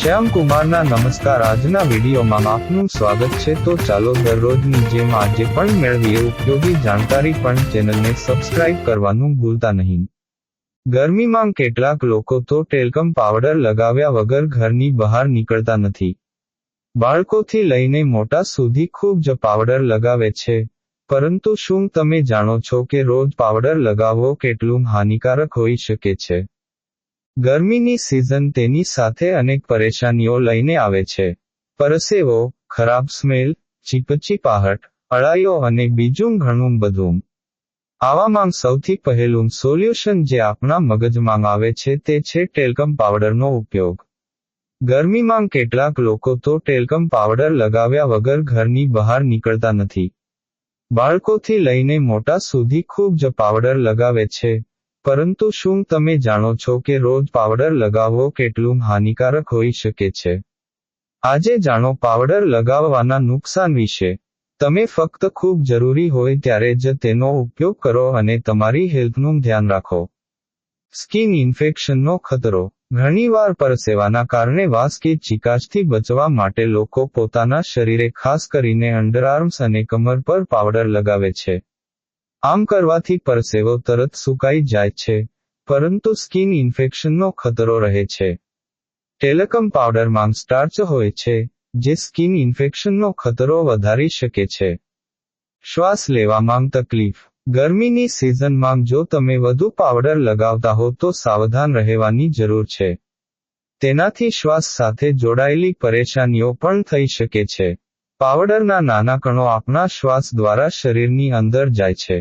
શ્યામ કુમારના નમસ્કાર. આજના વિડીયોમાં આપનું સ્વાગત છે. તો ચાલો દરરોજની જેમ આજે પણ મેળવીએ ઉપયોગી જાણકારી પણ ચેનલને સબસ્ક્રાઇબ કરવાનું ભૂલતા નહીં. ગરમીમાં કેટલાક લોકો તો ટેલકમ પાવડર લગાવ્યા વગર ઘરની બહાર નીકળતા નથી. બાળકોથી લઈને મોટા સુધી ખૂબ જ પાવડર લગાવે છે. પરંતુ શું તમે જાણો છો કે રોજ પાવડર લગાવવો કેટલું હાનિકારક હોઈ શકે છે? ગરમીની સિઝન તેની સાથે અનેક પરેશાનીઓ લઈને આવે છે. પરસેવો, ખરાબ સ્મેલ ચીપચીપાહટ અળાઈઓ અને બીજું ઘણું બધું. આવામાં સૌથી પહેલું સોલ્યુશન જે આપણા મગજમાં આવે છે તે છે ટેલ્કમ પાવડરનો ઉપયોગ. ગરમીમાં કેટલાક લોકો તો ટેલ્કમ પાવડર લગાવ્યા વગર ઘરની બહાર નીકળતા નથી. બાળકોથી લઈને મોટા સુધી ખૂબ જ પાવડર લગાવે છે. પરંતુ શું તમે જાણો છો કે રોજ પાવડર લગાવવો કેટલું હાનિકારક હોઈ શકે છે? આજે જાણો, પાવડર લગાવવાના નુકસાન વિશે. તમે ફક્ત ખૂબ જરૂરી હોય ત્યારે જ તેનો ઉપયોગ કરો અને તમારી હેલ્થનું ધ્યાન રાખો. સ્કિન ઇન્ફેક્શનનો ખતરો. ઘણીવાર પરસેવાના કારણે વાસ કે ચીકાશથી બચવા માટે લોકો પોતાના શરીરે ખાસ કરીને અંડરઆર્મ્સ અને કમર પર પાવડર લગાવે છે. આમ કરવાથી પરસેવો તરત સુકાઈ જાય છે, પરંતુ સ્કિન ઇન્ફેક્શનનો ખતરો રહે છે. ટેલકમ પાવડરમાં સ્ટાર્ચ હોય છે, જે સ્કિન ઇન્ફેક્શનનો ખતરો વધારી શકે છે. શ્વાસ લેવામાં તકલીફ. ગરમીની સિઝનમાં જો તમે વધુ પાવડર લગાવતા હો તો સાવધાન રહેવાની જરૂર છે. તેનાથી શ્વાસ સાથે જોડાયેલી પરેશાનીઓ પણ થઈ શકે છે. પાવડરના નાના કણો આપણા શ્વાસ દ્વારા શરીરની અંદર જાય છે,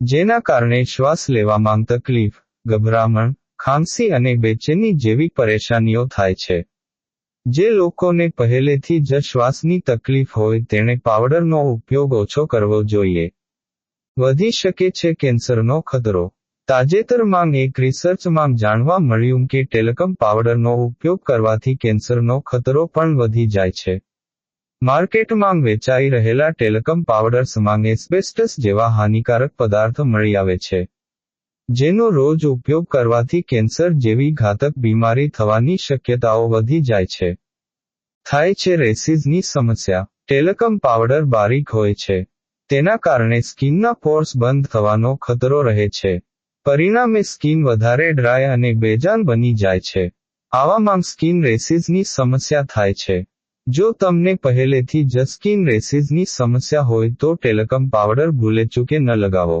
જેના કારણે શ્વાસ લેવામાં તકલીફ, ગભરામણ, ખાંસી અને બેચેની જેવી પરેશાનીઓ થાય છે. જે લોકોને પહેલેથી જ શ્વાસની તકલીફ હોય તેણે પાવડરનો ઉપયોગ ઓછો કરવો જોઈએ. વધી શકે છે કેન્સરનો ખતરો. તાજેતરમાં એક રિસર્ચમાં જાણવા મળ્યું કે ટેલકમ પાવડરનો ઉપયોગ કરવાથી કેન્સરનો ખતરો પણ વધી જાય છે. માર્કેટમાં વેચાઈ રહેલા ટેલકમ પાવડર્સમાં એસ્બેસ્ટસ જેવા હાનિકારક પદાર્થ મળી આવે છે, જેનો રોજ ઉપયોગ કરવાથી કેન્સર જેવી ઘાતક બીમારી થવાની શક્યતાઓ વધી જાય છે. થાય છે રેસીઝની સમસ્યા. ટેલકમ પાવડર બારીક હોય છે. તેના કારણે સ્કિનના પોર્સ બંધ થવાનો ખતરો રહે છે. પરિણામે સ્કિન વધારે ડ્રાય અને બેજાન બની જાય છે. આવામાં સ્કિન રેસીઝની સમસ્યા થાય છે. જો તમને પહેલેથી જ સ્કિન રેસીઝની સમસ્યા હોય તો ટેલકમ પાવડર ભૂલે ચૂકે ન લગાવો.